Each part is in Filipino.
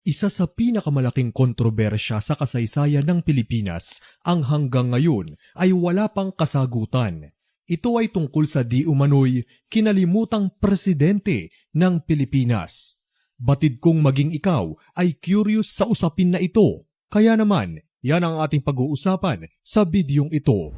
Isa sa pinakamalaking kontrobersya sa kasaysayan ng Pilipinas ang hanggang ngayon ay wala pang kasagutan. Ito ay tungkol sa di umano'y kinalimutang presidente ng Pilipinas. Batid kong maging ikaw ay curious sa usapin na ito. Kaya naman, yan ang ating pag-uusapan sa bidyong ito.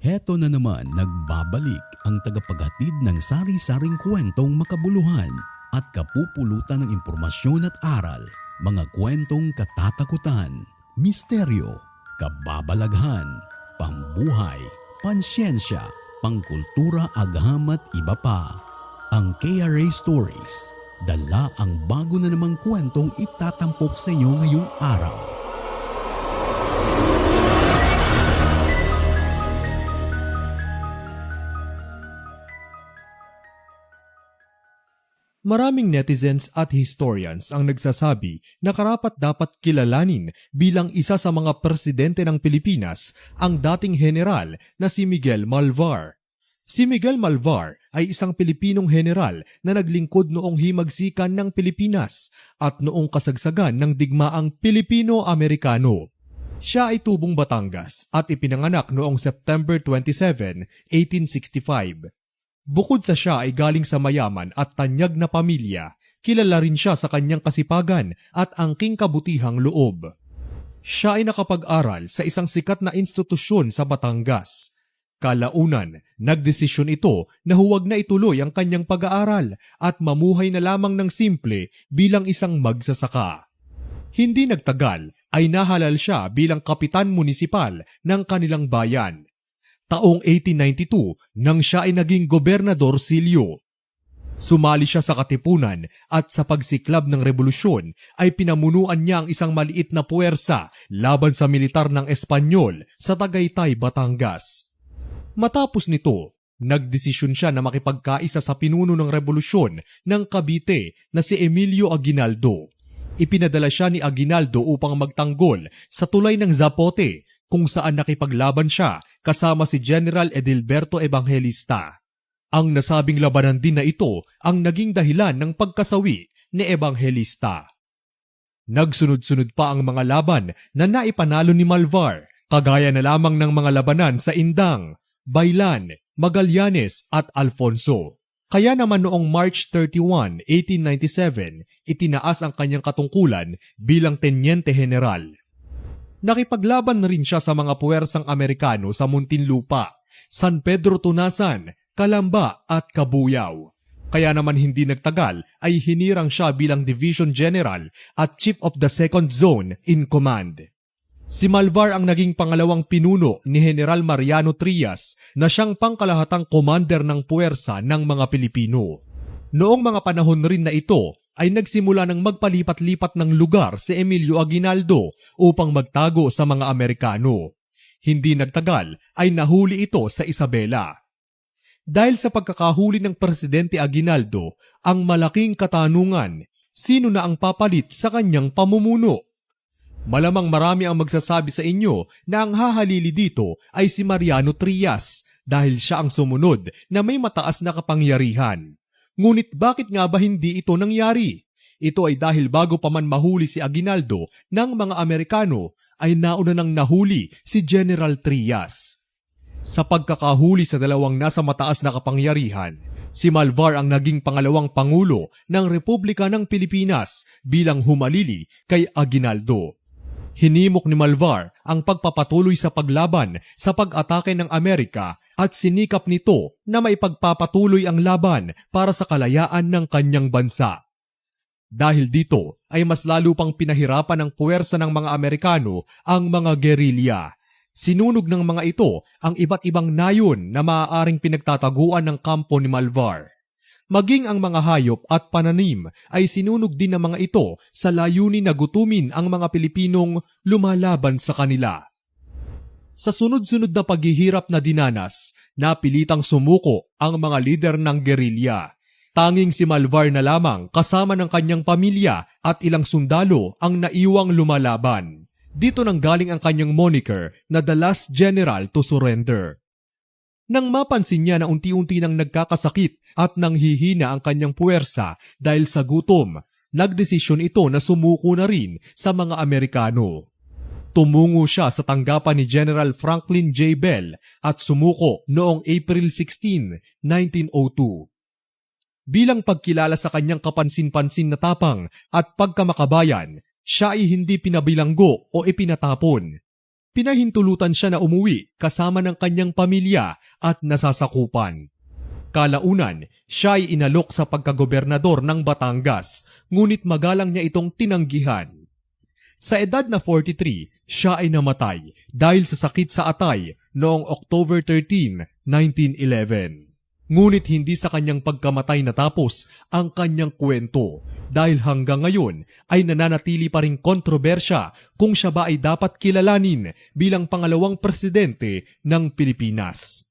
Heto na naman nagbabalik ang tagapaghatid ng sari-saring kwentong makabuluhan at kapupulutan ng impormasyon at aral, mga kwentong katatakutan, misteryo, kababalaghan, pambuhay, pansyensya, pangkultura, agham at iba pa. Ang KRA Stories, dala ang bago na namang kwentong itatampok sa inyo ngayong araw. Maraming netizens at historians ang nagsasabi na karapat dapat kilalanin bilang isa sa mga presidente ng Pilipinas ang dating general na si Miguel Malvar. Si Miguel Malvar ay isang Pilipinong general na naglingkod noong himagsikan ng Pilipinas at noong kasagsagan ng digmaang Pilipino-Amerikano. Siya ay tubong Batangas at ipinanganak noong September 27, 1865. Bukod sa siya ay galing sa mayaman at tanyag na pamilya, kilala rin siya sa kanyang kasipagan at angking kabutihang loob. Siya ay nakapag-aral sa isang sikat na institusyon sa Batangas. Kalaunan, nagdesisyon ito na huwag na ituloy ang kanyang pag-aaral at mamuhay na lamang ng simple bilang isang magsasaka. Hindi nagtagal ay nahalal siya bilang kapitan munisipal ng kanilang bayan taong 1892 nang siya ay naging gobernador Silio. Sumali siya sa katipunan at sa pagsiklab ng revolusyon ay pinamunuan niya ang isang maliit na puwersa laban sa militar ng Espanyol sa Tagaytay, Batangas. Matapos nito, nagdesisyon siya na makipagkaisa sa pinuno ng revolusyon ng Cavite na si Emilio Aguinaldo. Ipinadala siya ni Aguinaldo upang magtanggol sa tulay ng Zapote kung saan nakipaglaban siya kasama si General Edilberto Evangelista. Ang nasabing labanan din na ito ang naging dahilan ng pagkasawi ni Evangelista. Nagsunod-sunod pa ang mga laban na naipanalo ni Malvar, kagaya na lamang ng mga labanan sa Indang, Bailan, Magallanes at Alfonso. Kaya naman noong March 31, 1897, itinaas ang kanyang katungkulan bilang Tenyente General. Nakipaglaban na rin siya sa mga puwersang Amerikano sa Muntinlupa, San Pedro Tunasan, Kalamba at Kabuyaw. Kaya naman hindi nagtagal ay hinirang siya bilang Division General at Chief of the Second Zone in Command. Si Malvar ang naging pangalawang pinuno ni General Mariano Trias na siyang pangkalahatang commander ng puwersa ng mga Pilipino. Noong mga panahon rin na ito ay nagsimula ng magpalipat-lipat ng lugar si Emilio Aguinaldo upang magtago sa mga Amerikano. Hindi nagtagal ay nahuli ito sa Isabela. Dahil sa pagkakahuli ng Presidente Aguinaldo, ang malaking katanungan, sino na ang papalit sa kanyang pamumuno? Malamang marami ang magsasabi sa inyo na ang hahalili dito ay si Mariano Trias dahil siya ang sumunod na may mataas na kapangyarihan. Ngunit bakit nga ba hindi ito nangyari? Ito ay dahil bago pa man mahuli si Aguinaldo ng mga Amerikano ay nauna nang nahuli si General Trias. Sa pagkakahuli sa dalawang nasa mataas na kapangyarihan, si Malvar ang naging pangalawang pangulo ng Republika ng Pilipinas bilang humalili kay Aguinaldo. Hinimok ni Malvar ang pagpapatuloy sa paglaban sa pag-atake ng Amerika at sinikap nito na maipagpapatuloy ang laban para sa kalayaan ng kanyang bansa. Dahil dito ay mas lalo pang pinahirapan ng puwersa ng mga Amerikano ang mga gerilya. Sinunog ng mga ito ang iba't ibang nayon na maaaring pinagtataguan ng kampo ni Malvar. Maging ang mga hayop at pananim ay sinunog din ng mga ito sa layunin na gutumin ang mga Pilipinong lumalaban sa kanila. Sa sunod-sunod na paghihirap na dinanas, napilitang sumuko ang mga lider ng gerilya. Tanging si Malvar na lamang kasama ng kanyang pamilya at ilang sundalo ang naiwang lumalaban. Dito nang galing ang kanyang moniker na The Last General to Surrender. Nang mapansin niya na unti-unti nang nagkakasakit at nanghihina ang kanyang puwersa dahil sa gutom, nagdesisyon ito na sumuko na rin sa mga Amerikano. Tumungo siya sa tanggapan ni General Franklin J. Bell at sumuko noong April 16, 1902. Bilang pagkilala sa kanyang kapansin-pansin na tapang at pagkamakabayan, siya ay hindi pinabilanggo o ipinatapon. Pinahintulutan siya na umuwi kasama ng kanyang pamilya at nasasakupan. Kalaunan, siya ay inalok sa pagkagobernador ng Batangas, ngunit magalang niya itong tinanggihan. Sa edad na 43, siya ay namatay dahil sa sakit sa atay noong October 13, 1911. Ngunit hindi sa kanyang pagkamatay natapos ang kanyang kwento dahil hanggang ngayon ay nananatili pa ring kontrobersya kung siya ba ay dapat kilalanin bilang pangalawang presidente ng Pilipinas.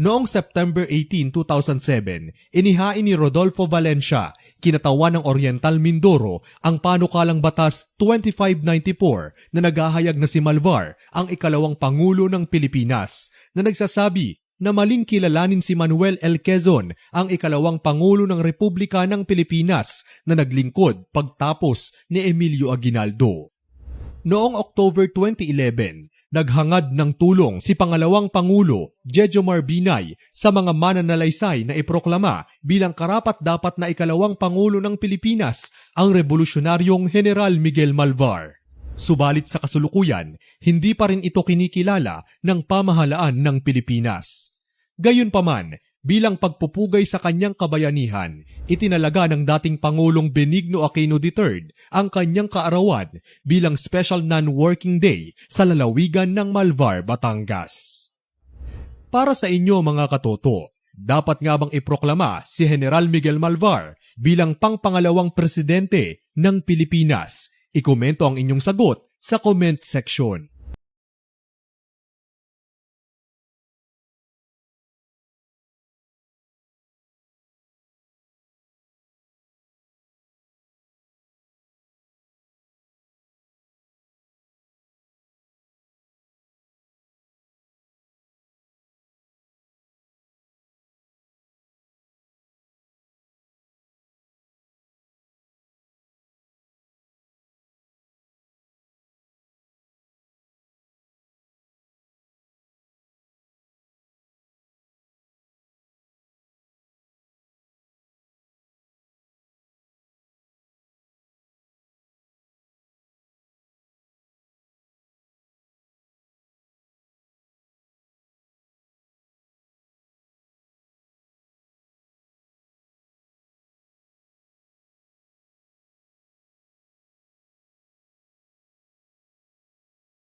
Noong September 18, 2007, inihain ni Rodolfo Valencia, kinatawan ng Oriental Mindoro, ang panukalang batas 2594 na naghahayag na si Malvar ang ikalawang Pangulo ng Pilipinas na nagsasabi na maling kilalanin si Manuel L. Quezon ang ikalawang Pangulo ng Republika ng Pilipinas na naglingkod pagtapos ni Emilio Aguinaldo. Noong October 2011, naghangad ng tulong si pangalawang Pangulo, Jejomar Binay, sa mga mananalaysay na iproklama bilang karapat-dapat na ikalawang Pangulo ng Pilipinas ang Revolusyonaryong General Miguel Malvar. Subalit sa kasulukuyan, hindi pa rin ito kinikilala ng pamahalaan ng Pilipinas. Gayunpaman, bilang pagpupugay sa kanyang kabayanihan, itinalaga ng dating Pangulong Benigno Aquino III ang kanyang kaarawan bilang Special Non-Working Day sa lalawigan ng Malvar, Batangas. Para sa inyo mga katoto, dapat nga bang iproklama si General Miguel Malvar bilang pangpangalawang presidente ng Pilipinas? Ikomento ang inyong sagot sa comment section.